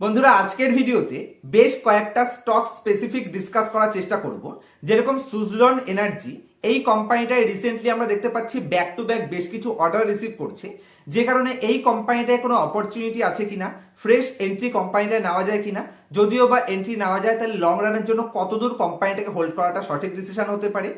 বন্ধুরা, আজকের ভিডিওতে বেশ কয়েকটা স্টক স্পেসিফিক ডিসকাস করার চেষ্টা করব। যেরকম সুজলন এনার্জি এই কোম্পানিটায় রিসেন্টলি আমরা দেখতে পাচ্ছি ব্যাক টু ব্যাক বেশ কিছু অর্ডার রিসিভ করছে। যে কারণে এই কোম্পানিটায় কোনো অপরচুনিটি আছে কিনা ফ্রেশ এন্ট্রি কোম্পানিটায় নেওয়া যায় কিনা, যদিও বা এন্ট্রি নেওয়া যায়, তাহলে লং রানের জন্য কতদূর কোম্পানিটাকে হোল্ড করাটা সঠিক ডিসিশন হতে পারে।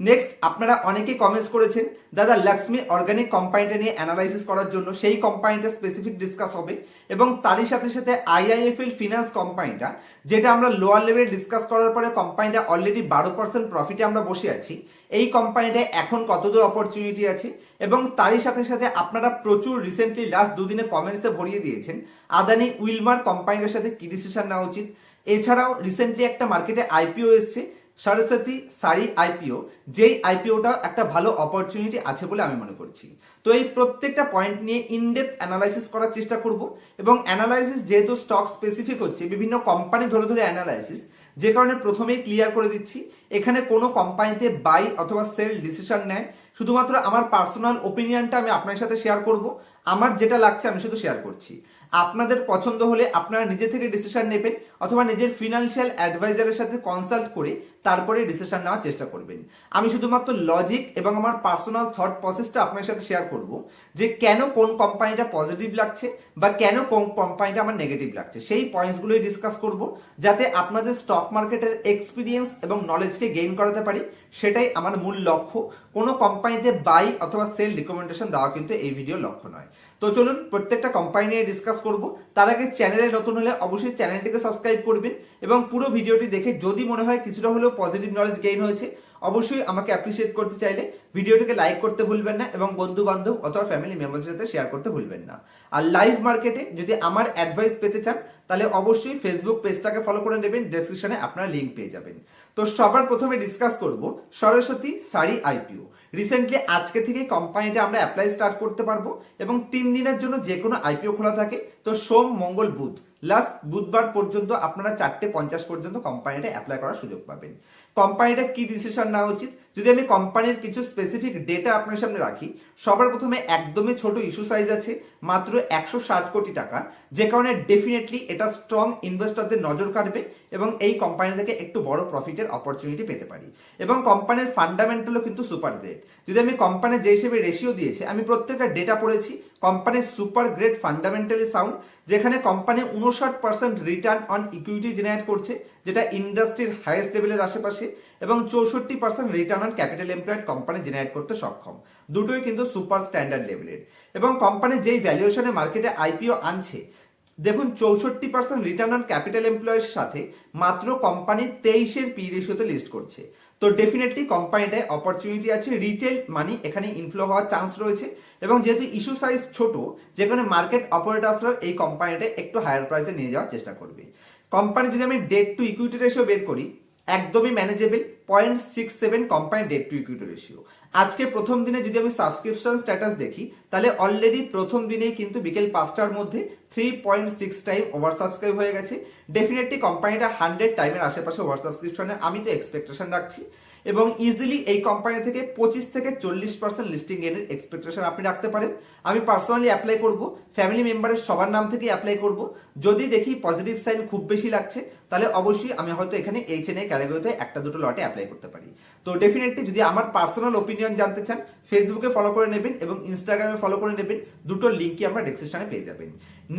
নেক্সট আপনারা অনেকেই কমেন্টস করেছেন, দাদা লক্ষ্মী অর্গানিক কোম্পানিটা নিয়ে অ্যানালাইসিস করার জন্য সেই কোম্পানিটা স্পেসিফিক ডিসকাস হবে এবং তারই সাথে সাথে আইআইএফএল ফিনান্স কোম্পানিটা যেটা আমরা লোয়ার লেভেল ডিসকাস করার পরে কোম্পানিটা অলরেডি বারো পার্সেন্ট প্রফিটে আমরা বসে আছি, এই কোম্পানিটায় এখন কতদূর অপরচুনিটি আছে? এবং তারই সাথে সাথে আপনারা প্রচুর রিসেন্টলি লাস্ট দুদিনে কমেন্টসে ভরিয়ে দিয়েছেন, আদানি উইলমার কোম্পানিটার সাথে কি ডিসিশন নেওয়া উচিত? এছাড়াও রিসেন্টলি একটা মার্কেটে আইপিও এসছে সরস্বতী সারি আইপিও, যেই আইপিওটা একটা ভালো অপরচুনিটি আছে বলে আমি মনে করছি। তো এই প্রত্যেকটা পয়েন্ট নিয়ে ইনডেপথ অ্যানালাইসিস করার চেষ্টা করব এবং অ্যানালাইসিস যেহেতু স্টক স্পেসিফিক হচ্ছে, বিভিন্ন কোম্পানি ধরে ধরে অ্যানালাইসিস যে কারণে প্রথমেই ক্লিয়ার করে দিচ্ছি, এখানে কোনো কোম্পানিতে বাই অথবা সেল ডিসিশন নেয়। শুধুমাত্র আমার পার্সোনাল ওপিনিয়নটা আমি আপনার সাথে শেয়ার করব, আমার যেটা লাগছে আমি শুধু শেয়ার করছি। আপনাদের পছন্দ হলে আপনারা নিজে থেকে ডিসিশন নেবেন অথবা নিজের ফিনান্সিয়াল অ্যাডভাইজারের সাথে কনসাল্ট করে তারপরে ডিসিশন নেওয়ার চেষ্টা করবেন। আমি শুধুমাত্র লজিক এবং আমার পার্সোনাল থট প্রসেসটা আপনার সাথে শেয়ার করব যে কেন কোন কোম্পানিটা পজিটিভ লাগছে বা কেন কোন কোম্পানিটা আমার নেগেটিভ লাগছে। সেই পয়েন্টসগুলোই ডিসকাস করব যাতে আপনাদের স্টক মার্কেটের এক্সপিরিয়েন্স এবং নলেজকে গেইন করাতে পারি। সেটাই আমার মূল লক্ষ্য। কোনো কোম্পানিতে বাই অথবা সেল রিকমেন্ডেশন দেওয়া কিন্তু এই ভিডিও লক্ষ্য নয়। তো চলুন প্রত্যেকটা কোম্পানি নিয়ে ডিসকাস করব। তার আগে চ্যানেলে নতুন হলে অবশ্যই চ্যানেলটিকে সাবস্ক্রাইব করবেন এবং পুরো ভিডিওটি দেখে যদি মনে হয় কিছুটা হলেও পজিটিভ নলেজ গেইন হয়েছে, অবশ্যই আমাকে অ্যাপ্রিসিয়েট করতে চাইলে ভিডিওটিকে লাইক করতে ভুলবেন না এবং বন্ধু বান্ধব অথবা ফ্যামিলি মেম্বার্সের সাথে শেয়ার করতে ভুলবেন না। আর লাইভ মার্কেটে যদি আমার অ্যাডভাইস পেতে চান, তাহলে অবশ্যই ফেসবুক পেজটাকে ফলো করে নেবেন ডেসক্রিপশনে আপনারা লিঙ্ক পেয়ে যাবেন। তো সবার প্রথমে ডিসকাস করব সরস্বতী শাড়ি আইপিও রিসেন্টলি আজকে থেকে কোম্পানিটা আমরা অ্যাপ্লাই স্টার্ট করতে পারব এবং তিন দিনের জন্য যে কোনো আইপিও খোলা থাকে। তো সোম, মঙ্গল, বুধ। লাস্ট বুধবার পর্যন্ত আপনারা চারটে পঞ্চাশ পর্যন্ত কোম্পানিটা অ্যাপ্লাই করার সুযোগ পাবেন। কোম্পানিটা কি ডিসিশন নেওয়া উচিত? যদি আমি কোম্পানির কিছু স্পেসিফিক ডেটা আপনার সামনে রাখি, সবার প্রথমে একদমই ছোট ইস্যু সাইজ আছে, মাত্র একশো ষাট কোটি টাকা। যে কারণে ডেফিনেটলি এটা স্ট্রং ইনভেস্টরদের নজর কাটবে এবং এই কোম্পানি থেকে একটু বড় প্রফিটের অপরচুনিটি পেতে পারি। এবং কোম্পানির ফান্ডামেন্টালও কিন্তু সুপার গ্রেড যদি আমি কোম্পানির যে হিসেবে রেশিও দিয়েছে, আমি প্রত্যেকটা ডেটা পড়েছি কোম্পানির সুপার গ্রেড ফান্ডামেন্টালি সাউন্ড যেখানে কোম্পানি উনষাট percent return on equity generate করছে, যেটা ইন্ডাস্ট্রির হাইয়েস্ট লেভেলের আশেপাশে, এবং চৌষট্টি percent return on capital employed company generate করতে সক্ষম। দুটোই কিন্তু সুপার স্ট্যান্ডার্ড লেভেলের এবং কোম্পানি যেই ভ্যালুয়েশনে মার্কেটে আইপিও আনছে, দেখুন চৌষট্টি পার্সেন্ট রিটার্ন অন ক্যাপিটাল এমপ্লয়ের সাথে মাত্র কোম্পানি তেইশের পি রেশিওতে লিস্ট করছে। তো ডেফিনেটলি কোম্পানিটায় অপরচুনিটি আছে রিটেল মানি এখানে ইনফ্লো হওয়ার চান্স রয়েছে। এবং যেহেতু ইস্যু সাইজ ছোট, যেখানে মার্কেট অপারেটার্সরাও এই কোম্পানিটা একটু হায়ার প্রাইসে নিয়ে যাওয়ার চেষ্টা করবে। কোম্পানি যদি আমি ডেট টু ইকুইটি রেশিও বের করি, একদমই manageable point six seven company debt to equity ratio আজকে প্রথম দিনে যদি আমি সাবস্ক্রিপশন স্ট্যাটাস দেখি, তাহলে অলরেডি প্রথম দিনেই কিন্তু বিকেল পাঁচটার মধ্যে three point six time over subscribe হয়ে গেছে। ডেফিনেটলি কোম্পানিটা হান্ড্রেড টাইমের আশেপাশে ওভার সাবস্ক্রিপশনে আমি তো এক্সপেকটেশন রাখছি। এবং ইজিলি এই কোম্পানি থেকে পঁচিশ থেকে চল্লিশ পার্সেন্ট লিস্টিং গেনের এক্সপেকটেশন আপনি রাখতে পারেন। আমি পার্সোনালি অ্যাপ্লাই করব ফ্যামিলি মেম্বারের সবার নাম থেকে অ্যাপ্লাই করব। যদি দেখি পজিটিভ সাইন খুব বেশি লাগছে, তাহলে অবশ্যই আমি হয়তো এখানে এইচ এন এ ক্যাটাগরিতে একটা দুটো লটে অ্যাপ্লাই করতে পারি। তো ডেফিনেটলি যদি আমার পার্সোনাল ওপিনিয়ন জানতে চান ফেসবুকে ফলো করে নেবেন এবং ইনস্টাগ্রামে ফলো করে নেবেন, দুটো লিঙ্কই আমরা ডেসক্রিপশনে পেয়ে যাবেন।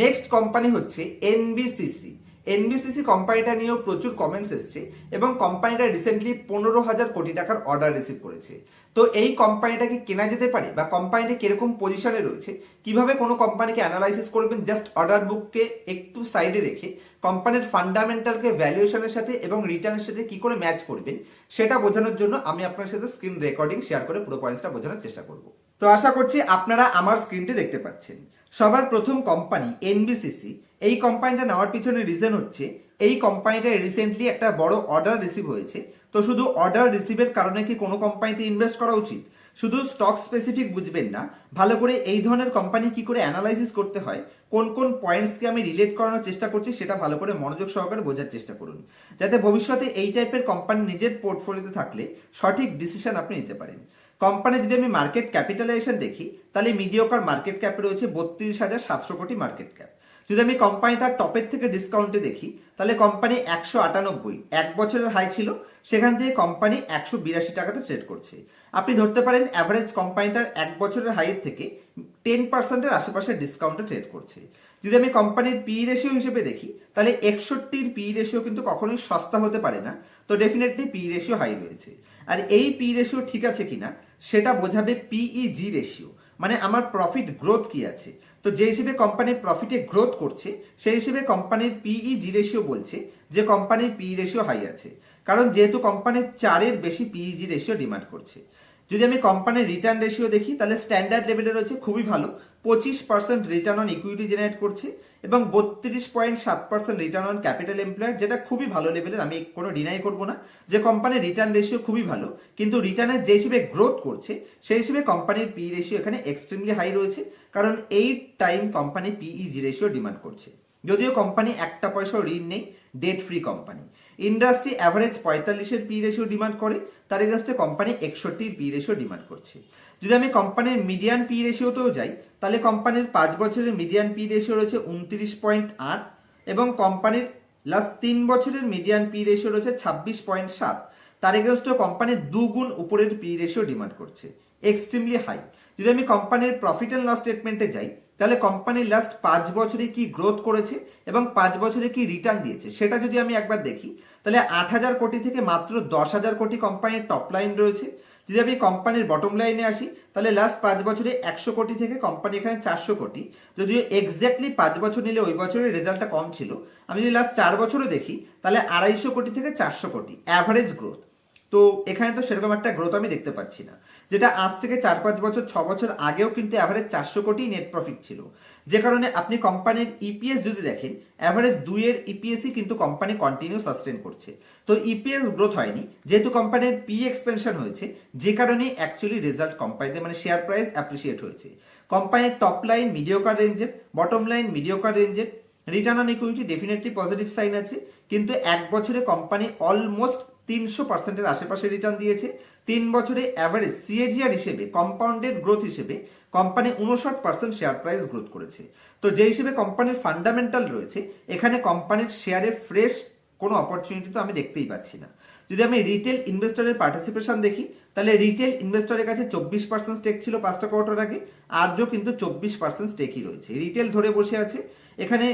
নেক্সট কোম্পানি হচ্ছে এনবিসিসি এনবিসিসি কোম্পানিটা নিয়েও প্রচুর কমেন্টস এসছে এবং কোম্পানিটা রিসেন্টলি পনেরো হাজার কোটি টাকার অর্ডার রিসিভ করেছে। তো এই কোম্পানিটাকে কেনা যেতে পারে বা কোম্পানিটা কীরকম পজিশনে রয়েছে? কীভাবে কোনো কোম্পানিকে অ্যানালাইসিস করবেন? জাস্ট অর্ডার বুককে একটু সাইডে রেখে কোম্পানির ফান্ডামেন্টালকে ভ্যালুয়েশনের সাথে এবং রিটার্নের সাথে কি করে ম্যাচ করবেন, সেটা বোঝানোর জন্য আমি আপনার সাথে স্ক্রিন রেকর্ডিং শেয়ার করে পুরো পয়েন্টসটা বোঝানোর চেষ্টা করব। তো আশা করছি আপনারা আমার স্ক্রিনটি দেখতে পাচ্ছেন। সবার প্রথম কোম্পানি এনবিসিসি এই কোম্পানিটা নেওয়ার পিছনে রিজন হচ্ছে, এই কোম্পানিটা রিসেন্টলি একটা বড় অর্ডার রিসিভ হয়েছে। তো শুধু অর্ডার রিসিভের কারণে কি কোনো কোম্পানিতে ইনভেস্ট করা উচিত? শুধু স্টক স্পেসিফিক বুঝবেন না। ভালো করে এই ধরনের কোম্পানি কি করে অ্যানালাইসিস করতে হয়? কোন কোন পয়েন্টসকে আমি রিলেট করানোর চেষ্টা করছি সেটা ভালো করে মনোযোগ সহকারে বোঝার চেষ্টা করুন। যাতে ভবিষ্যতে এই টাইপের কোম্পানি নিজের পোর্টফোলিওতে থাকলে সঠিক ডিসিশন আপনি নিতে পারেন। কোম্পানি যদি আমি মার্কেট ক্যাপিটালাইজেশন দেখি, তাহলে মিডিওকার মার্কেট ক্যাপ রয়েছে বত্রিশ হাজার সাতশো কোটি মার্কেট ক্যাপ যদি আমি কোম্পানি তার টপের থেকে ডিসকাউন্টে দেখি, তাহলে কোম্পানি একশো আটানব্বই, এক বছরের হাই ছিল, সেখান থেকে কোম্পানি একশো বিরাশি টাকাতে ট্রেড করছে। আপনি ধরতে পারেন অ্যাভারেজ কোম্পানি তার এক বছরের হাইয়ের থেকে টেন পার্সেন্টের আশেপাশে ডিসকাউন্টে ট্রেড করছে। যদি আমি কোম্পানির পি রেশিও হিসেবে দেখি, তাহলে একষট্টির পি রেশিও কিন্তু কখনোই সস্তা হতে পারে না। তো ডেফিনেটলি পি রেশিও হাই রয়েছে। আর এই পি রেশিও ঠিক আছে কিনা সেটা বোঝাবে পিইজি রেশিও মানে আমার প্রফিট গ্রোথ কি আছে। তো যে হিসেবে কোম্পানির প্রফিটে গ্রোথ করছে, সেই হিসেবে কোম্পানির পিইজি রেশিও বলছে যে কোম্পানির পিই রেশিও হাই আছে। কারণ যেহেতু কোম্পানির চারের বেশি পিইজি রেশিও ডিমান্ড করছে। যদি আমি কোম্পানির রিটার্ন রেশিও দেখি, তাহলে স্ট্যান্ডার্ড লেভেলে রয়েছে খুবই ভালো। পঁচিশ percent return on equity generate করছে এবং বত্রিশ পয়েন্ট সাত percent return on capital employer যেটা খুবই ভালো লেভেলের আমি কোনো ডিনাই করব না। যে কোম্পানির রিটার্ন রেশিও খুবই ভালো, কিন্তু রিটার্নের যে হিসেবে গ্রোথ করছে, সেই হিসেবে কোম্পানির পি রেশিও এখানে এক্সট্রিমলি হাই রয়েছে, কারণ এই time company PEG ratio demand করছে। যদিও কোম্পানি একটা পয়সাও ঋণ নেই debt free company industry average পঁয়তাল্লিশের পি রেশিও ডিমান্ড করে, তার এগেস্টে কোম্পানি একষট্টির পি রেশিও ডিমান্ড করছে। যদি আমি কোম্পানির মিডিয়ান পি রেশিওতেও যাই, তাহলে কোম্পানির পাঁচ বছরের মিডিয়ান পি রেশিও রয়েছে উনত্রিশ পয়েন্ট আট এবং কোম্পানির লাস্ট তিন বছরের মিডিয়ান পি রেশিও রয়েছে ছাব্বিশ পয়েন্ট সাত। তার এগেস্টে কোম্পানির দুগুণ উপরের পি রেশিও ডিমান্ড করছে এক্সট্রিমলি হাই যদি আমি কোম্পানির প্রফিট অ্যান্ড লস স্টেটমেন্টে যাই তাহলে কোম্পানির লাস্ট পাঁচ বছরে কি গ্রোথ করেছে এবং পাঁচ বছরে কি রিটার্ন দিয়েছে? সেটা যদি আমি একবার দেখি, তাহলে আট হাজার কোটি থেকে মাত্র দশ হাজার কোটি কোম্পানির টপ লাইন রয়েছে। যদি আমি কোম্পানির বটম লাইনে আসি, তাহলে লাস্ট পাঁচ বছরে একশো কোটি থেকে কোম্পানি এখানে চারশো কোটি। যদিও এক্স্যাক্টলি পাঁচ বছর নিলে ওই বছরের রেজাল্টটা কম ছিল। আমি যদি লাস্ট চার বছরও দেখি, তাহলে আড়াইশো কোটি থেকে চারশো কোটি অ্যাভারেজ গ্রোথ তো এখানে তো সেরকম একটা গ্রোথ আমি দেখতে পাচ্ছি না। যেটা আজ থেকে চার পাঁচ বছর, ছ বছর আগেও কিন্তু অ্যাভারেজ চারশো কোটি নেট প্রফিট ছিল। যে কারণে আপনি কোম্পানির ইপিএস যদি দেখেন অ্যাভারেজ দুইয়ের ইপিএসই কিন্তু কোম্পানি কন্টিনিউ সাস্টেন করছে। তো ইপিএস গ্রোথ হয়নি, যেহেতু কোম্পানির পি এক্সপেনশন হয়েছে, যে কারণে অ্যাকচুয়ালি রেজাল্ট কোম্পানিতে মানে শেয়ার প্রাইস অ্যাপ্রিসিয়েট হয়েছে। কোম্পানির টপ লাইন মিডিওকার রেঞ্জের বটম লাইন মিডিওকার রেঞ্জের return on equity definitely positive sign আছে, কিন্তু এক বছরে কোম্পানি অলমোস্ট তিনশো পার্সেন্টের আশেপাশে রিটার্ন দিয়েছে। তিন বছরে অ্যাভারেজ সিএজিআর হিসেবে কম্পাউন্ডেড গ্রোথ হিসেবে কোম্পানি উনষাট পার্সেন্ট শেয়ার প্রাইস গ্রোথ করেছে। তো যে হিসেবে কোম্পানির ফান্ডামেন্টাল রয়েছে, এখানে কোম্পানির শেয়ারে ফ্রেশ কোনো অপরচুনিটি তো আমি দেখতেই পাচ্ছি না। যদি আমি রিটেল ইনভেস্টরের পার্টিসিপেশন দেখি, তাহলে রিটেল ইনভেস্টরের কাছে চব্বিশ পার্সেন্ট স্টেক ছিল পাঁচটা কোয়ার্টার আগে, আজও কিন্তু চব্বিশ পার্সেন্ট স্টেকই রয়েছে। রিটেল ধরে বসে আছে। এখানে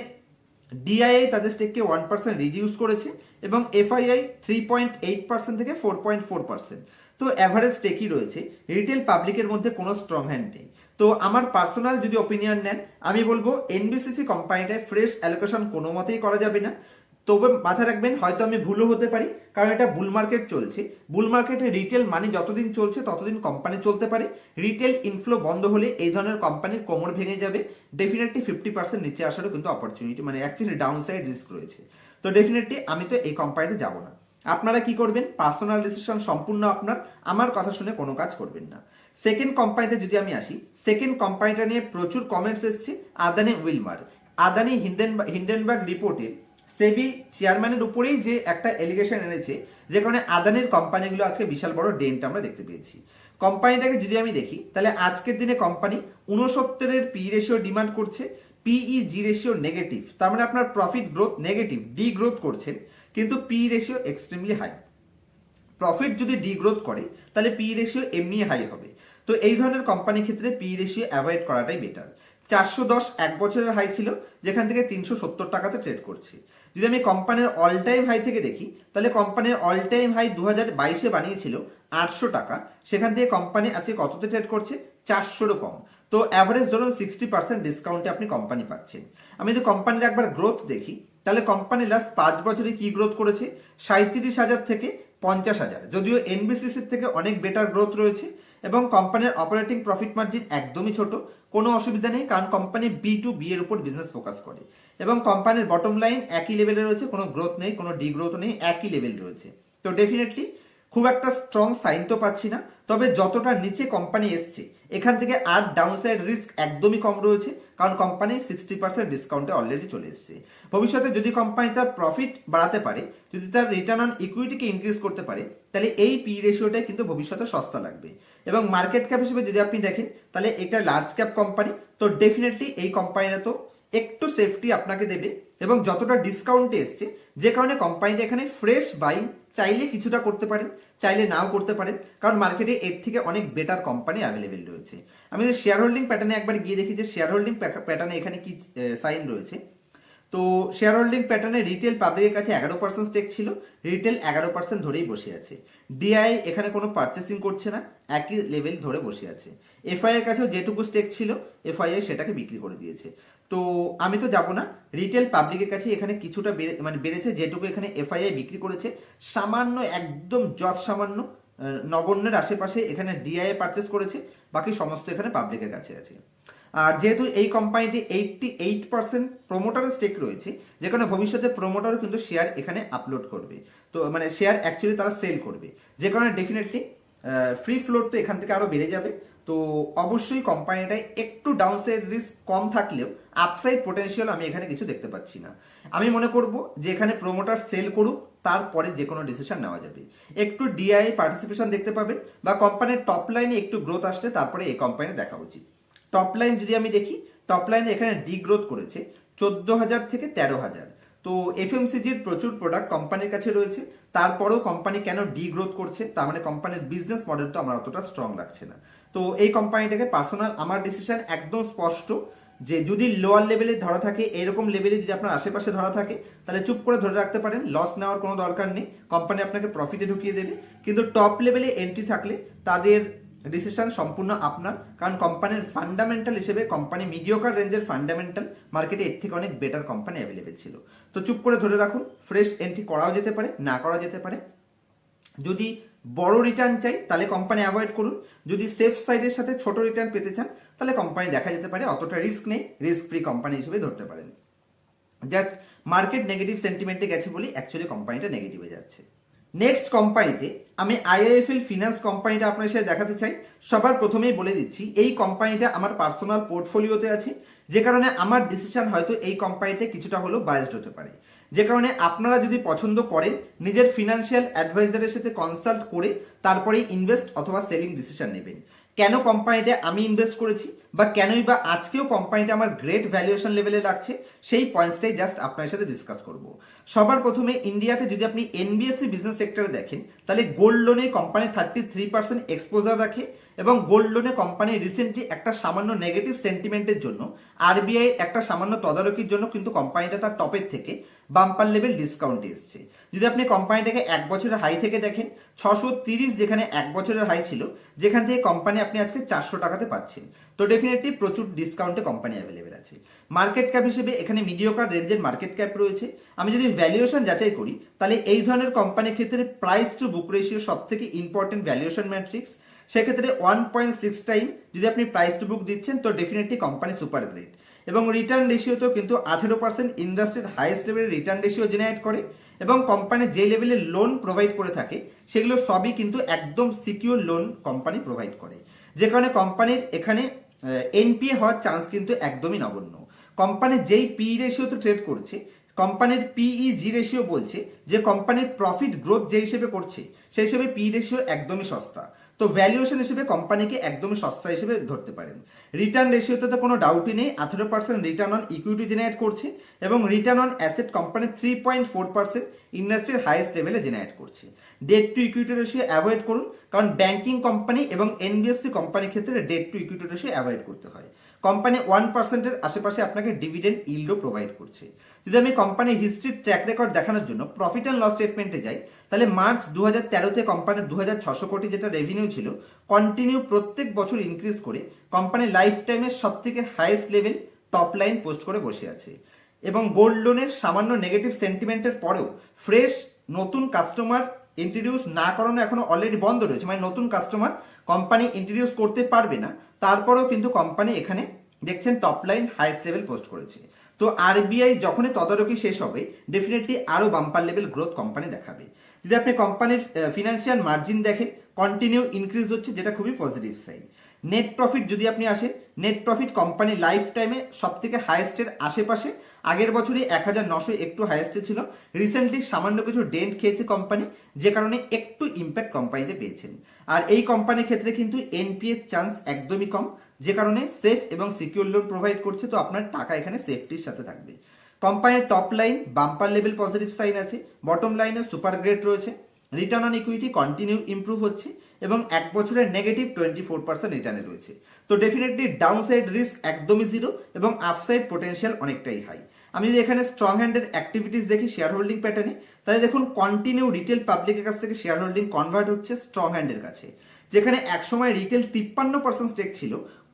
ডিআইআই তাদের স্টেককে ওয়ান পার্সেন্ট রিডিউস করেছে এবং FII three point eight percent থেকে ফোর পয়েন্ট ফোর পার্সেন্ট তো অ্যাভারেজ স্টেকই রয়েছে। রিটেল পাবলিকের মধ্যে কোনো স্ট্রং হ্যান্ড নেই। তো আমার পার্সোনাল যদি ওপিনিয়ন নেন, আমি বলব এনবিসিসি কোম্পানিটায় ফ্রেশ অ্যালোকেশন কোনো মতেই করা যাবে না। তবে মাথায় রাখবেন, হয়তো আমি ভুলও হতে পারি, কারণ এটা বুল মার্কেট চলছে। বুল মার্কেটে রিটেল মানি যতদিন চলছে, ততদিন কোম্পানি চলতে পারে। রিটেল ইনফ্লো বন্ধ হলে এই ধরনের কোম্পানির কোমর ভেঙে যাবে। ডেফিনেটলি ফিফটি পার্সেন্ট নিচে আসারও কিন্তু অপরচুনিটি মানে অ্যাকচুয়ালি ডাউন সাইড রিস্ক রয়েছে। তো ডেফিনেটলি আমি তো এই কোম্পানিতে যাব না। আপনারা কি করবেন? পার্সোনাল ডিসিশন সম্পূর্ণ আপনার। আমার কথা শুনে কোনো কাজ করবেন না। সেকেন্ড কোম্পানিতে যদি আমি আসি সেকেন্ড কোম্পানিটা নিয়ে প্রচুর কমেন্টস এসছে, আদানি উইলমার। আদানি হিন্ডেন হিন্ডেনবার্গ রিপোর্টে সেবি চেয়ারম্যানের উপরেই যে একটা এলিগেশন এনেছে যে কারণে আদানির কোম্পানিগুলো আজকে বিশাল বড় ডেন্ট আমরা দেখতে পেয়েছি। কোম্পানিটাকে যদি আমি দেখি, তাহলে আজকের দিনে কোম্পানি উনসত্তরের পি রেশিও ডিমান্ড করছে পিই জি রেশিও নেগেটিভ তার মানে আপনার profit growth negative D growth করছেন কিন্তু P ratio extremely high profit যদি ডিগ্রোথ করে, তাহলে পি রেশিও এমনি হাই হবে। তো এই ধরনের কোম্পানির ক্ষেত্রে পি রেশিও অ্যাভয়েড করাটাই বেটার চারশো দশ এক বছরের হাই ছিল, যেখান থেকে তিনশো সত্তর টাকাতে ট্রেড করছে। যদি আমি কোম্পানির অল টাইম হাই থেকে দেখি, তাহলে কোম্পানির অল টাইম হাই দু হাজার বাইশে বানিয়েছিল আটশো টাকা। সেখান থেকে কোম্পানি আজকে কততে ট্রেড করছে? চারশোরও কম। তো অ্যাভারেজ ধরুন সিক্সটি পার্সেন্ট ডিসকাউন্টে আপনি কোম্পানি পাচ্ছেন। আমি যদি কোম্পানির একবার গ্রোথ দেখি তাহলে কোম্পানি লাস্ট পাঁচ বছরে কি গ্রোথ করেছে? সাঁত্রিশ হাজার থেকে পঞ্চাশ হাজার। যদিও এনবিসিসির থেকে অনেক বেটার গ্রোথ রয়েছে এবং কোম্পানির অপারেটিং প্রফিট মার্জিন একদমই ছোট। কোনো অসুবিধা নেই, কারণ কোম্পানি বি টু বি এর উপর বিজনেস ফোকাস করে। এবং কোম্পানির বটম লাইন একই লেভেলে রয়েছে, কোনো গ্রোথ নেই, কোনো ডি গ্রোথ নেই, একই লেভেল রয়েছে। তো ডেফিনেটলি খুব একটা স্ট্রং সাইন তো পাচ্ছি না। তবে যতটা নিচে কোম্পানি এসছে এখান থেকে আর ডাউনসাইড রিস্ক একদমই কম রয়েছে, কারণ কোম্পানি সিক্সটি পার্সেন্ট ডিসকাউন্টে অলরেডি চলে এসছে। ভবিষ্যতে যদি কোম্পানি তার প্রফিট বাড়াতে পারে, যদি তার রিটার্ন অন ইকুইটিকে ইনক্রিজ করতে পারে, তাহলে এই পি রেশিওটাই কিন্তু ভবিষ্যতে সস্তা লাগবে। এবং মার্কেট ক্যাপ হিসেবে যদি আপনি দেখেন, তাহলে এটা লার্জ ক্যাপ কোম্পানি তো ডেফিনেটলি এই কোম্পানিটা তো একটু সেফটি আপনাকে দেবে। এবং যতটা ডিসকাউন্টে এসছে, যে কারণে কোম্পানিটা এখানে ফ্রেশ বাইং চাইলে কিছুটা করতে পারেন, চাইলে নাও করতে পারেন, কারণ মার্কেটে এর থেকে অনেক বেটার কোম্পানি অ্যাভেলেবেল রয়েছে। আমি শেয়ার হোল্ডিং প্যাটার্নে একবার গিয়ে দেখি যে শেয়ার হোল্ডিং প্যাটার্নে এখানে কি সাইন রয়েছে। তো শেয়ার হোল্ডিং প্যাটার্নে রিটেল পাবলিকের কাছে এগারো পার্সেন্ট স্টেক ছিল রিটেল এগারো পার্সেন্ট ধরেই বসে আছে। ডিআই এখানে কোনো পার্চেসিং করছে না, একই লেভেল ধরে বসে আছে। এফআই এর কাছেও যেটুকু স্টেক ছিল এফআই সেটাকে বিক্রি করে দিয়েছে। তো আমি তো যাব না রিটেল পাবলিকের কাছে এখানে কিছুটা বেড়ে মানে বেড়েছে যেটুকু এখানে এফআইআই বিক্রি করেছে। সামান্য, একদম যৎ সামান্য নগণ্যের আশেপাশে এখানে ডিআইএ পারচেস করেছে, বাকি সমস্ত এখানে পাবলিকের কাছে আছে। আর যেহেতু এই কোম্পানিটি এইটটি এইট পার্সেন্ট প্রোমোটারের স্টেক রয়েছে, যেখানে ভবিষ্যতে প্রোমোটারও কিন্তু শেয়ার এখানে আপলোড করবে। তো মানে শেয়ার অ্যাকচুয়ালি তারা সেল করবে। যে কারণে ডেফিনেটলি ফ্রি ফ্লোট তো এখান থেকে আরও বেড়ে যাবে। তো অবশ্যই কোম্পানিটায় একটু ডাউনসাইড রিস্ক কম থাকলেও আপসাইড পোটেনশিয়াল আমি এখানে কিছু দেখতে পাচ্ছি না। আমি মনে করব যে এখানে প্রোমোটার সেল করুক, তারপরে যে কোনো ডিসিশন নেওয়া যাবে। একটু ডিআই পার্টিসিপেশন দেখতে পাবেন, বা কোম্পানির টপ লাইনে একটু গ্রোথ আসলে তারপরে এই কোম্পানি দেখা উচিত। টপ লাইন যদি আমি দেখি টপ লাইনে এখানে ডি গ্রোথ করেছে চোদ্দ হাজার থেকে তেরো হাজার তো এফএমসিজির প্রচুর প্রোডাক্ট কোম্পানির কাছে রয়েছে। তারপরেও কোম্পানি কেন ডি গ্রোথ করছে? তার মানে কোম্পানির বিজনেস মডেল তো আমার অতটা স্ট্রং লাগছে না। তো এই কোম্পানিটাকে পার্সোনাল আমার ডিসিশন একদম স্পষ্ট যে যদি লোয়ার লেভেলে ধরা থাকে, এরকম লেভেলে যদি আপনার আশেপাশে ধরা থাকে, তাহলে চুপ করে ধরে রাখতে পারেন লস নেওয়ার কোনো দরকার নেই। কোম্পানি আপনাকে প্রফিটে ঢুকিয়ে দেবে। কিন্তু টপ লেভেলে এন্ট্রি থাকলে তাদের ডিসিশন সম্পূর্ণ আপনার। কারণ কোম্পানির ফান্ডামেন্টাল হিসেবে কোম্পানি মিডিওকার রেঞ্জের ফান্ডামেন্টাল মার্কেটে এর থেকে অনেক বেটার কোম্পানি অ্যাভেলেবেল ছিল। তো চুপ করে ধরে রাখুন ফ্রেশ এন্ট্রি করাও যেতে পারে, না করা যেতে পারে। যদি বড় রিটার্ন চাই, তাহলে কোম্পানি অ্যাভয়েড করুন। যদি সেফ সাইডের সাথে ছোট রিটার্ন পেতে চান, তাহলে কোম্পানি দেখা যেতে পারে, অতটা রিস্ক নেই রিস্ক ফ্রি কোম্পানি হিসেবে ধরতে পারেন। জাস্ট মার্কেট নেগেটিভ সেন্টিমেন্টে গেছে বলে অ্যাকচুয়ালি কোম্পানিটা নেগেটিভে যাচ্ছে। নেক্সট কোম্পানিতে আমি আইআইএফএল ফিনান্স কোম্পানিটা আপনার সাথে দেখাতে চাই। সবার প্রথমেই বলে দিচ্ছি, এই কোম্পানিটা আমার পার্সোনাল পোর্টফোলিওতে আছে। যে কারণে আমার ডিসিশন হয়তো এই কোম্পানিতে কিছুটা হলেও বায়াসড হতে পারে। যে কারণে আপনারা যদি পছন্দ করেন, নিজের ফিনান্সিয়াল অ্যাডভাইজারের সাথে কনসাল্ট করে তারপরে ইনভেস্ট অথবা সেলিং ডিসিশন নেবেন। কেন কোম্পানিটা আমি ইনভেস্ট করেছি বা কেনই বা আজকেও কোম্পানিটা আমার গ্রেট ভ্যালুয়েশন লেভেলে রাখছে সেই পয়েন্টসটাই জাস্ট আপনার সাথে ডিসকাস করব। সবার প্রথমে ইন্ডিয়াতে যদি আপনি এনবিএফসি বিজনেস সেক্টরে দেখেন, তাহলে গোল্ড লোনে company thirty three percent exposure রাখে এবং গোল্ড লোনে কোম্পানি রিসেন্টলি একটা সামান্য নেগেটিভ সেন্টিমেন্টের জন্য আরবিআই একটা সামান্য তদারকির জন্য কিন্তু কোম্পানিটা তার টপের থেকে বাম্পার লেভেল ডিসকাউন্টে এসছে। যদি আপনি কোম্পানিটাকে এক বছরের হাই থেকে দেখেন, ছশো তিরিশ যেখানে এক বছরের হাই ছিল, যেখান থেকে কোম্পানি আপনি আজকে চারশো টাকাতে পাচ্ছেন। তো ডেফিনেটলি প্রচুর ডিসকাউন্টে কোম্পানি অ্যাভেলেবেল আছে। মার্কেট ক্যাপ হিসেবে এখানে মিডিওকার রেঞ্জের মার্কেট ক্যাপ রয়েছে। আমি যদি ভ্যালুয়েশন যাচাই করি, তাহলে এই ধরনের কোম্পানির ক্ষেত্রে প্রাইস টু বুক রেশিও সব থেকে ইম্পর্টেন্ট ভ্যালুয়েশন ম্যাট্রিক্স সেক্ষেত্রে ওয়ান পয়েন্ট সিক্স টাইম যদি আপনি প্রাইস টু বুক দিচ্ছেন, তো ডেফিনেটলি কোম্পানি সুপার গ্রেট এবং রিটার্ন রেশিওতেও কিন্তু আঠেরো পার্সেন্ট ইন্ডাস্ট্রির হাইয়েস্ট লেভেলের রিটার্ন রেশিও জেনারেট করে এবং কোম্পানি যে লেভেলের লোন প্রোভাইড করে থাকে, সেগুলো সবই কিন্তু একদম সিকিউর লোন কোম্পানি প্রোভাইড করে। যে কারণে কোম্পানির এখানে এনপিএ হওয়ার চান্স কিন্তু একদমই নগণ্য। কোম্পানি যেই পি রেশিওতে ট্রেড করছে কোম্পানির পিই জি রেশিও বলছে যে কোম্পানির প্রফিট গ্রোথ যে হিসেবে করছে, সেই হিসেবে পি রেশিও একদমই সস্তা। তো ভ্যালুয়েশন হিসেবে কোম্পানিকে একদমই সস্তা হিসেবে ধরতে পারেন। রিটার্ন রেশিওতে তো কোনো ডাউটই নেই, আঠেরো percent return on equity generate করছে এবং return on asset company three point four percent ইন্ডাস্ট্রির হাইয়েস্ট লেভেলে জেনারেট করছে। Debt to equity ratio avoid করুন, কারণ ব্যাংকিং কোম্পানি এবং এনবিএফসি কোম্পানির ক্ষেত্রে debt to equity ratio avoid করতে হয়। কোম্পানি ওয়ান পার্সেন্টের আশেপাশে আপনাকে ডিভিডেন্ড ইল্ডও প্রোভাইড করছে। যদি আমি কোম্পানির হিস্ট্রির ট্র্যাক রেকর্ড দেখানোর জন্য প্রফিট অ্যান্ড লস স্টেটমেন্টে যাই, তাহলে মার্চ দু হাজার তেরোতে কোম্পানির দু হাজার ছশো কোটি যেটা রেভিনিউ ছিল কন্টিনিউ প্রত্যেক বছর ইনক্রিজ করে কোম্পানির লাইফ টাইমের সব থেকে highest level top line post করে বসে আছে। এবং গোল্ড লোনের সামান্য নেগেটিভ সেন্টিমেন্টের পরেও ফ্রেশ নতুন কাস্টমার ইন্ট্রোডিউস না করানো এখনও অলরেডি বন্ধ রয়েছে। মানে নতুন কাস্টমার কোম্পানি ইন্ট্রোডিউস করতে পারবে না তারপরেও কিন্তু কোম্পানি এখানে দেখছেন top line highest level post করেছে। তো আরবিআই যখনই তদারকি শেষ হবে ডেফিনেটলি আরও বাম্পার লেভেল গ্রোথ কোম্পানি দেখাবে। যদি আপনি কোম্পানির ফিনান্সিয়াল মার্জিন দেখেন কন্টিনিউ ইনক্রিজ হচ্ছে, যেটা খুবই পজিটিভ সাইন নেট প্রফিট যদি আপনি আসেন নেট প্রফিট কোম্পানি লাইফ টাইমে সবথেকে থেকে হাইয়েস্টের আশেপাশে আগের বছরে এক হাজার নশো একটু হায়েস্টে ছিল। রিসেন্টলি সামান্য কিছু ডেন্ট খেয়েছে কোম্পানি যে কারণে একটু ইম্প্যাক্ট কোম্পানিতে পেয়েছেন। আর এই কোম্পানির ক্ষেত্রে কিন্তু এনপিএর চান্স একদমই কম, যে কারণে সেফ এবং সিকিউর লোন প্রোভাইড করছে, তো আপনার টাকা এখানে সেফটির সাথে থাকবে। কোম্পানির top line bumper level positive sign আছে। বটম লাইনে সুপার গ্রেড রয়েছে। Return on equity continue improve হচ্ছে এবং এক বছরের নেগেটিভ টোয়েন্টি ফোর পার্সেন্ট রিটার্নে রয়েছে। তো ডেফিনেটলি ডাউন সাইড রিস্ক একদমই জিরো এবং আপসাইড পোটেনশিয়াল অনেকটাই হাই আমি যদি এখানে স্ট্রং হ্যান্ডের অ্যাক্টিভিটিস দেখি শেয়ার হোল্ডিং প্যাটার্নে তাহলে দেখুন কন্টিনিউ রিটেল পাবলিকের কাছ থেকে শেয়ার হোল্ডিং কনভার্ট হচ্ছে স্ট্রং হ্যান্ডের কাছে। যেখানে একসময় রিটেল তিপ্পান্ন পার্সেন্ট স্টেক ছিল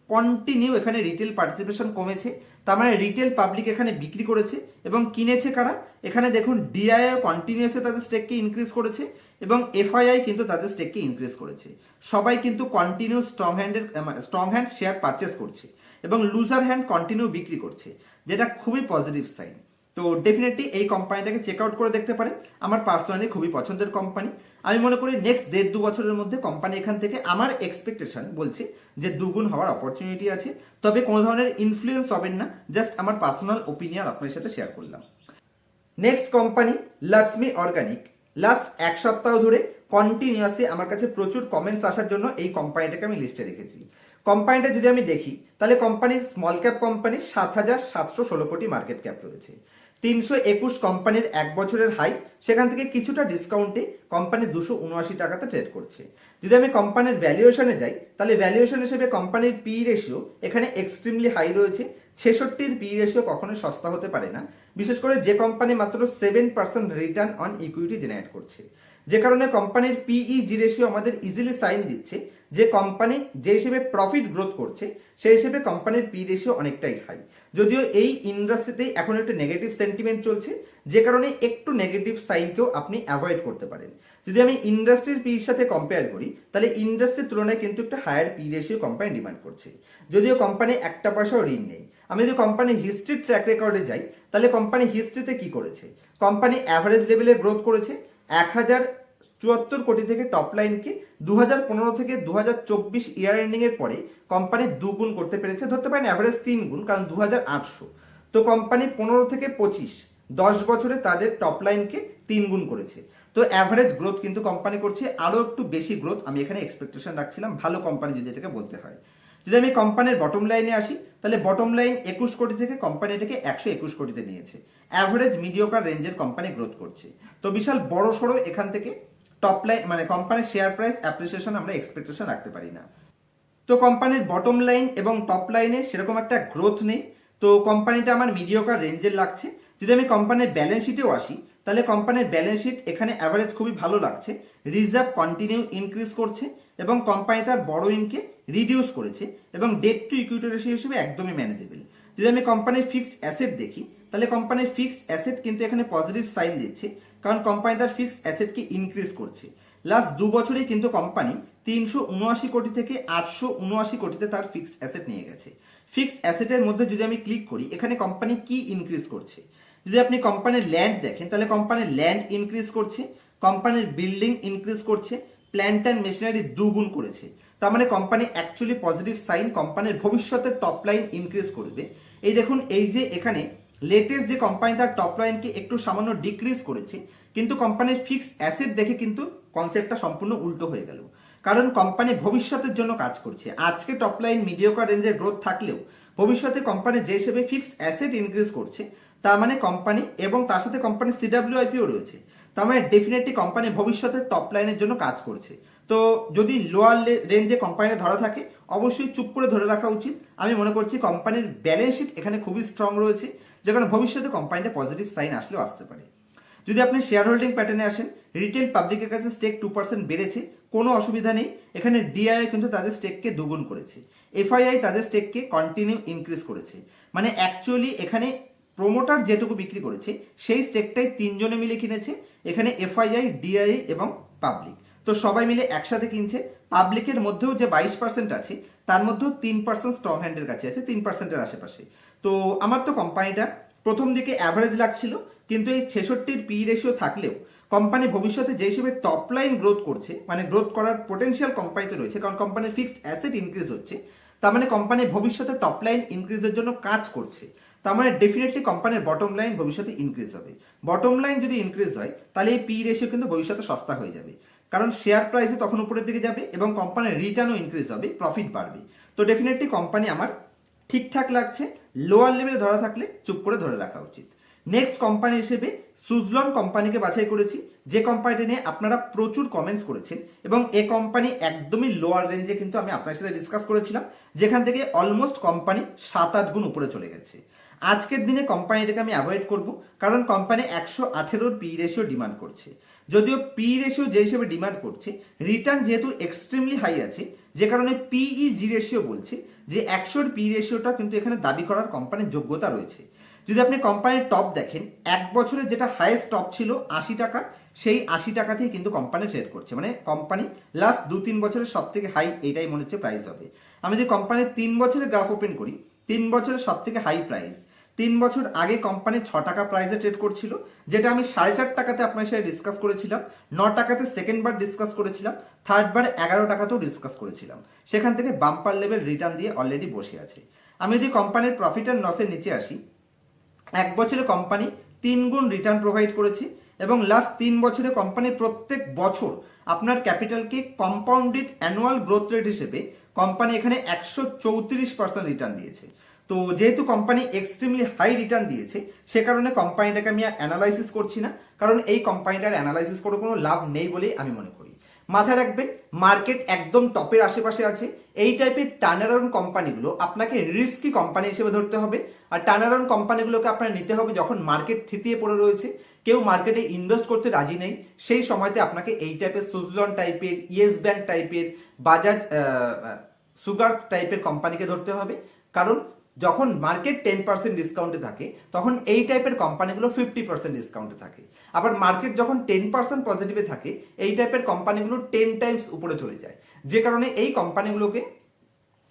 কন্টিনিউ এখানে রিটেল পার্টিসিপেশন কমেছে, তার মানে রিটেল পাবলিক এখানে বিক্রি করেছে এবং কিনেছে কারা? এখানে দেখুন ডিআইও কন্টিনিউসে তাদের স্টেককে ইনক্রিজ করেছে এবং এফআইআই কিন্তু তাদের স্টেককে ইনক্রিজ করেছে। সবাই কিন্তু কন্টিনিউ স্ট্রং হ্যান্ডের স্ট্রং হ্যান্ড শেয়ার পারচেস করছে এবং লুজার হ্যান্ড কন্টিনিউ বিক্রি করছে। যেটা খুবই পজিটিভ সাইন তো ডেফিনেটলি এই কোম্পানিটাকে চেক আউট করে দেখতে পারেন। আমার পার্সোনালি খুবই পছন্দের কোম্পানি আমি মনে করি নেক্সট দেড় দু বছরের মধ্যে কোম্পানি এখান থেকে আমার এক্সপেকটেশন বলছে যে দুগুণ হওয়ার অপরচুনিটি আছে। তবে কোনো ধরনের ইনফ্লুয়েন্স হবেন না জাস্ট আমার পার্সোনাল ওপিনিয়ন আপনার সাথে শেয়ার করলাম। Next company Lakshmi organic last এক সপ্তাহ ধরে কন্টিনিউয়াসলি আমার কাছে প্রচুর কমেন্টস আসার জন্য এই কোম্পানিটাকে আমি লিস্টে রেখেছি। কোম্পানিটা যদি আমি দেখি তাহলে কোম্পানি স্মল ক্যাপ কোম্পানি সাত হাজার সাতশো ষোলো কোটি মার্কেট ক্যাপ রয়েছে। তিনশো একুশ কোম্পানির এক বছরের হাই সেখান থেকে কিছুটা ডিসকাউন্টে কোম্পানি দুশো উনআশি টাকাতে ট্রেড করছে। যদি আমি কোম্পানির ভ্যালুয়েশনে যাই, তাহলে ভ্যালুয়েশন হিসেবে কোম্পানির পি রেশিও এখানে এক্সট্রিমলি হাই রয়েছে। ছেষট্টির পি রেশিও কখনোই সস্তা হতে পারে না। বিশেষ করে যে কোম্পানি মাত্র seven percent return on equity generate করছে। যে কারণে কোম্পানির পিই জি রেশিও আমাদের ইজিলি সাইন দিচ্ছে। যে কোম্পানি যে হিসেবে প্রফিট গ্রোথ করছে, সেই হিসেবে কোম্পানির পি রেশিও অনেকটাই হাই যদিও এই ইন্ডাস্ট্রিতে এখন একটু নেগেটিভ সেন্টিমেন্ট চলছে, যে কারণে একটু নেগেটিভ সাইনকেও আপনি অ্যাভয়েড করতে পারেন। যদি আমি ইন্ডাস্ট্রির পির সাথে কম্পেয়ার করি, তাহলে ইন্ডাস্ট্রির তুলনায় কিন্তু একটা higher P ratio company demand করছে। যদিও কোম্পানি একটা পয়সাও ঋণ নেই। আমি যদি কোম্পানির হিস্ট্রির ট্র্যাক রেকর্ডে যাই, তাহলে কোম্পানি হিস্ট্রিতে কি করেছে? কোম্পানি অ্যাভারেজ লেভেলে গ্রোথ করেছে, এক হাজার চুয়াত্তর কোটি থেকে টপ লাইনকে দু পনেরো থেকে দু হাজার চব্বিশ ইয়ার এন্ডিং এর পরে কোম্পানি দুগুণ করতে পেরেছে, ধরতে পারেন অ্যাভারেজ তিন গুণ কারণ দু হাজার আটশো। তো কোম্পানি পনেরো থেকে পঁচিশ, দশ বছরে তাদের টপ লাইনকে তিন গুণ করেছে। তো অ্যাভারেজ গ্রোথ কিন্তু কোম্পানি করছে, আরও একটু বেশি গ্রোথ আমি এখানে এক্সপেকটেশন রাখছিলাম, ভালো কোম্পানি যদি এটাকে বলতে হয়। যদি আমি কোম্পানির বটম লাইনে আসি, তাহলে বটম লাইন একুশ কোটি থেকে কোম্পানি এটাকে একশো একুশ কোটিতে নিয়েছে। অ্যাভারেজ মিডিওকার রেঞ্জের কোম্পানি গ্রোথ করছে। তো বিশাল বড় সড়ো এখান থেকে টপ লাইন মানে কোম্পানির শেয়ার প্রাইস অ্যাপ্রিসিয়েশন আমরা এক্সপেকটেশন রাখতে পারি না। তো কোম্পানির বটম লাইন এবং টপ লাইনে সেরকম একটা গ্রোথ নেই। তো কোম্পানিটা আমার মিডিওকার রেঞ্জের লাগছে। যদি আমি কোম্পানির ব্যালেন্স শিটেও আসি, তাহলে কোম্পানির ব্যালেন্স শিট এখানে অ্যাভারেজ খুবই ভালো লাগছে। রিজার্ভ কন্টিনিউ ইনক্রিজ করছে এবং কোম্পানি তার বড়োইংকে রিডিউস করেছে এবং ডেট টু ইকুইটি রেশিও হিসেবে একদমই ম্যানেজেবল যদি আমি কোম্পানির ফিক্সড অ্যাসেট দেখি, তাহলে কোম্পানির ফিক্সড অ্যাসেট কিন্তু এখানে পজিটিভ সাইন দিচ্ছে। কারণ কোম্পানি তার ফিক্সড অ্যাসেটকে ইনক্রিজ করছে। লাস্ট দু বছরেই কিন্তু কোম্পানি তিনশো উনআশি কোটি থেকে আটশো উনআশি কোটিতে তার ফিক্সড অ্যাসেট নিয়ে গেছে। ফিক্সড অ্যাসেটের মধ্যে যদি আমি ক্লিক করি, এখানে কোম্পানি কি ইনক্রিজ করছে? যদি আপনি কোম্পানির ল্যান্ড দেখেন, তাহলে কোম্পানির ল্যান্ড ইনক্রিজ করছে কোম্পানির বিল্ডিং ইনক্রিজ করছে প্ল্যান্ট অ্যান্ড মেশিনারি দুগুণ করেছে। তার মানে কোম্পানি অ্যাকচুয়ালি পজিটিভ সাইন কোম্পানির ভবিষ্যতের টপ লাইন ইনক্রিজ করবে। এই দেখুন, এই যে এখানে লেটেস্ট যে কোম্পানি তার টপ লাইনকে একটু সামান্য ডিক্রিজ করেছে, কিন্তু কোম্পানির ফিক্সড অ্যাসেট দেখে কিন্তু কনসেপ্টটা সম্পূর্ণ উল্টো হয়ে গেল। কারণ কোম্পানি ভবিষ্যতের জন্য কাজ করছে। আজকে টপ লাইন মিডিওকার রেঞ্জের গ্রোথ থাকলেও ভবিষ্যতে কোম্পানি যে হিসেবে ফিক্সড অ্যাসেট ইনক্রিজ করছে, তার মানে কোম্পানি এবং তার সাথে কোম্পানির সিডাব্লিউআইপিও রয়েছে। তার মানে ডেফিনেটলি কোম্পানি ভবিষ্যতের টপ লাইনের জন্য কাজ করছে। তো যদি লোয়ার রেঞ্জে কোম্পানিটা ধরা থাকে, অবশ্যই চুপ করে ধরে রাখা উচিত। আমি মনে করছি কোম্পানির ব্যালেন্স শিট এখানে খুবই স্ট্রং রয়েছে। যেখানে ভবিষ্যতে কোম্পানিটা পজিটিভ সাইন আসলেও আসতে পারে। যদি আপনি শেয়ার হোল্ডিং প্যাটার্নে আসেন রিটেল পাবলিকের কাছে স্টেক টু পার্সেন্ট বেড়েছে, কোনো অসুবিধা নেই। এখানে ডিআই কিন্তু তাদের স্টেককে দুগুণ করেছে। এফআইআই তাদের স্টেককে কন্টিনিউ ইনক্রিজ করেছে। মানে অ্যাকচুয়ালি এখানে প্রোমোটার যেটুকু বিক্রি করেছে, সেই স্টেকটাই তিনজনে মিলে কিনেছে। এখানে এফআইআই ডিআই এবং পাবলিক তো সবাই মিলে একসাথে কিনছে। পাবলিকের মধ্যেও যে বাইশ পার্সেন্ট আছে, তার মধ্যেও তিন পার্সেন্ট স্ট্রং হ্যান্ডের কাছে আছে, তিন পার্সেন্টের আশেপাশে। তো আমার তো কোম্পানিটা প্রথম দিকে অ্যাভারেজ লাগছিল, কিন্তু এই ছেষট্টির পি রেশিও থাকলেও কোম্পানি ভবিষ্যতে যে হিসেবে টপ লাইন গ্রোথ করছে মানে গ্রোথ করার পোটেনশিয়াল কোম্পানিতে রয়েছে, কারণ কোম্পানির ফিক্সড অ্যাসেট ইনক্রিজ হচ্ছে, তার মানে কোম্পানি ভবিষ্যতে টপ লাইন ইনক্রিজের জন্য কাজ করছে, তার মানে ডেফিনেটলি কোম্পানির বটম লাইন ভবিষ্যতে ইনক্রিজ হবে। বটম লাইন যদি ইনক্রিজ হয়, তাহলে এই পি রেশিও কিন্তু ভবিষ্যতে সস্তা হয়ে যাবে, কারণ শেয়ার প্রাইসে তখন উপরের দিকে যাবে এবং কোম্পানির রিটার্নও ইনক্রিজ হবে প্রফিট বাড়বে। তো ডেফিনেটলি কোম্পানি আমার ঠিকঠাক লাগছে লোয়ার লেভেলে ধরা থাকলে চুপ করে ধরে রাখা উচিত। নেক্সট কোম্পানি হিসেবে সুজলন কোম্পানিকে বাছাই করেছি। যে কোম্পানিটি নিয়ে আপনারা প্রচুর কমেন্টস করেছেন এবং এ কোম্পানি একদমই লোয়ার রেঞ্জে কিন্তু আমি আপনার সাথে ডিসকাস করেছিলাম, যেখান থেকে অলমোস্ট কোম্পানি সাত আট গুণ উপরে চলে গেছে। আজকের দিনে কোম্পানিটাকে আমি অ্যাভয়েড করব, কারণ কোম্পানি একশো আঠেরোর পি রেশিও ডিমান্ড করছে। যদিও পি রেশিও যে হিসেবে ডিমান্ড করছে রিটার্ন যেহেতু এক্সট্রিমলি হাই আছে, যে কারণে পিই জি রেশিও বলছে যে একশোর পি রেশিওটা কিন্তু এখানে দাবি করার কোম্পানির যোগ্যতা রয়েছে। যদি আপনি কোম্পানির টপ দেখেন, এক বছরে যেটা হাইয়েস্ট টপ ছিল আশি টাকা, সেই আশি টাকাতেই কিন্তু কোম্পানি ট্রেড করছে। মানে কোম্পানি লাস্ট দু তিন বছরের সব থেকে হাই এটাই মনে হচ্ছে প্রাইস হবে। আমি যদি কোম্পানির তিন বছরের গ্রাফ ওপেন করি, তিন বছরের সব থেকে হাই প্রাইস তিন বছর আগে কোম্পানি ছ টাকা প্রাইসে ট্রেড করছিল, যেটা আমি সাড়ে চার টাকাতে আপনার সাথে ডিসকাস করেছিলাম, ন টাকাতে সেকেন্ড বার ডিসকাস করেছিলাম থার্ড বার এগারো টাকাতেও ডিসকাস করেছিলাম। সেখান থেকে বাম্পার লেভেল রিটার্ন দিয়ে অলরেডি বসে আছে। আমি যদি কোম্পানির প্রফিট অ্যান্ড লসের নিচে আসি, এক বছরে কোম্পানি তিন গুণ রিটার্ন প্রোভাইড করেছে এবং লাস্ট তিন বছরে কোম্পানি প্রত্যেক বছর আপনার ক্যাপিটালকে কম্পাউন্ডেড অ্যানুয়াল গ্রোথ রেট হিসেবে কোম্পানি এখানে একশো চৌত্রিশ পার্সেন্ট রিটার্ন দিয়েছে। তো যেহেতু কোম্পানি এক্সট্রিমলি হাই রিটার্ন দিয়েছে, সে কারণে কোম্পানিটাকে আমি অ্যানালাইসিস করছি না। কারণ এই কোম্পানিটার অ্যানালাইসিস করে কোনো লাভ নেই বলেই আমি মনে করি। মাথায় রাখবেন মার্কেট একদম টপের আশেপাশে আছে। এই টাইপের টার্নারাউন্ড কোম্পানিগুলো আপনাকে রিস্কি কোম্পানি হিসেবে ধরতে হবে। আর টার্নারাউন্ড কোম্পানিগুলোকে আপনার নিতে হবে যখন মার্কেট থিতিয়ে পড়ে রয়েছে। কেউ মার্কেটে ইনভেস্ট করতে রাজি নেই, সেই সময়তে আপনাকে এই টাইপের সুজলন টাইপের ইয়েস ব্যাংক টাইপের বাজাজ সুগার টাইপের কোম্পানিকে ধরতে হবে। কারণ যখন মার্কেট টেন পার্সেন্ট ডিসকাউন্টে থাকে, তখন এই টাইপের কোম্পানিগুলো ফিফটি পার্সেন্ট ডিসকাউন্টে থাকে। আবার মার্কেট যখন টেন পার্সেন্ট পজিটিভে থাকে, এই টাইপের কোম্পানিগুলো টেন টাইমস উপরে চলে যায়। যে কারণে এই কোম্পানিগুলোকে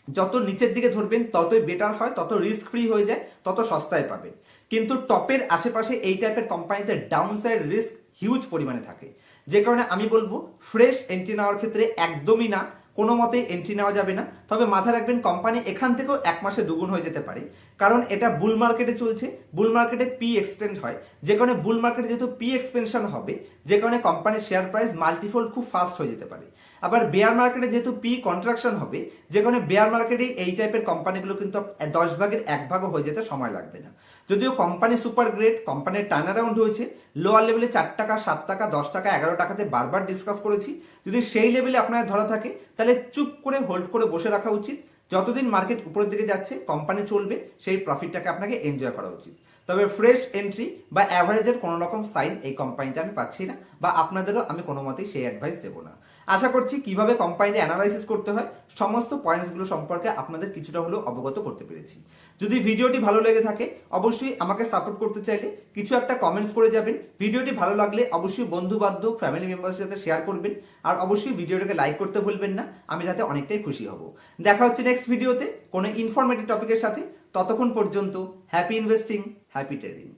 যত নিচের দিকে ধরবেন, ততই বেটার হয়, তত রিস্ক ফ্রি হয়ে যায়, তত সস্তায় পাবেন। কিন্তু টপের আশেপাশে এই টাইপের কোম্পানিতে ডাউন সাইড রিস্ক হিউজ পরিমাণে থাকে। যে কারণে আমি বলব ফ্রেশ এন্ট্রি নেওয়ার ক্ষেত্রে একদমই না। কোনো মতেই এন্ট্রি নেওয়া যাবে না। তবে মাথায় রাখবেন কোম্পানি এখান থেকেও এক মাসে দুগুণ হয়ে যেতে পারে। কারণ এটা বুল মার্কেটে চলছে। বুল মার্কেটে পি এক্সটেন্ড হয়। যে কারণে বুল মার্কেটে যেহেতু পি এক্সপেনশন হবে, যে কারণে কোম্পানির শেয়ার প্রাইস মাল্টিফোল্ড খুব ফাস্ট হয়ে যেতে পারে। আবার বেয়ার মার্কেটে যেহেতু পি কন্ট্রাকশন হবে, যে কারণে বেয়ার মার্কেটে এই টাইপের কোম্পানিগুলো কিন্তু দশ ভাগের এক ভাগও হয়ে যেতে সময় লাগবে না। যদিও কোম্পানি সুপার গ্রেট কোম্পানির টার্ন অ্যারাউন্ড হয়েছে লোয়ার লেভেলে চার টাকা, সাত টাকা, দশ টাকা, এগারো টাকাতে বারবার ডিসকাস করেছি। যদি সেই লেভেলে আপনার ধরা থাকে, তাহলে চুপ করে হোল্ড করে বসে রাখা উচিত। যতদিন মার্কেট উপরের দিকে যাচ্ছে কোম্পানি চলবে, সেই প্রফিটটাকে আপনাকে এনজয় করা উচিত। তবে ফ্রেশ এন্ট্রি বা অ্যাভারেজের কোনো রকম সাইন এই কোম্পানিতে আমি পাচ্ছি না বা আপনাদেরও আমি কোনো মতেই সেই অ্যাডভাইস দেবো না। আশা করছি কীভাবে কোম্পানিতে অ্যানালাইসিস করতে হয়, সমস্ত পয়েন্টসগুলো সম্পর্কে আপনাদের কিছুটা হলেও অবগত করতে পেরেছি। যদি ভিডিওটি ভালো লেগে থাকে, অবশ্যই আমাকে সাপোর্ট করতে চাইলে কিছু একটা কমেন্টস করে যাবেন। ভিডিওটি ভালো লাগলে অবশ্যই বন্ধু, বান্ধব ফ্যামিলি মেম্বারের সাথে শেয়ার করবেন। আর অবশ্যই ভিডিওটাকে লাইক করতে ভুলবেন না, আমি যাতে অনেকটাই খুশি হব। দেখা হচ্ছে নেক্সট ভিডিওতে কোনো ইনফরমেটিভ টপিকের সাথে। ততক্ষণ পর্যন্ত হ্যাপি ইনভেস্টিং হ্যাপি ট্রেডিং